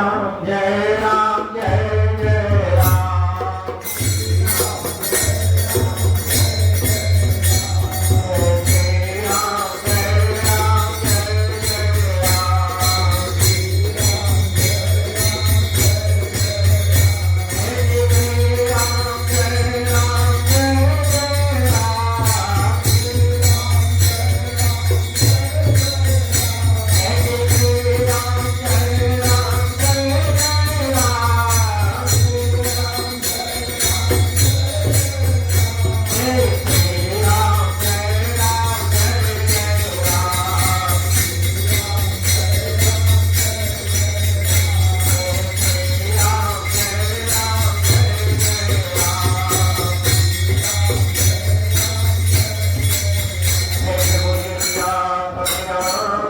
Yeah.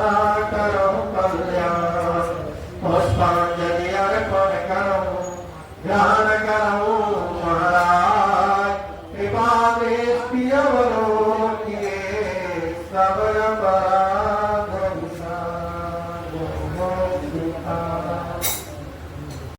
না করো কল্যাণ, পুষ্পাঞ্জলি অর্পণ করো। ধ্যান করো মহারাজ, কৃপা দেশ প্রিয় বলো কিরে সবর বরা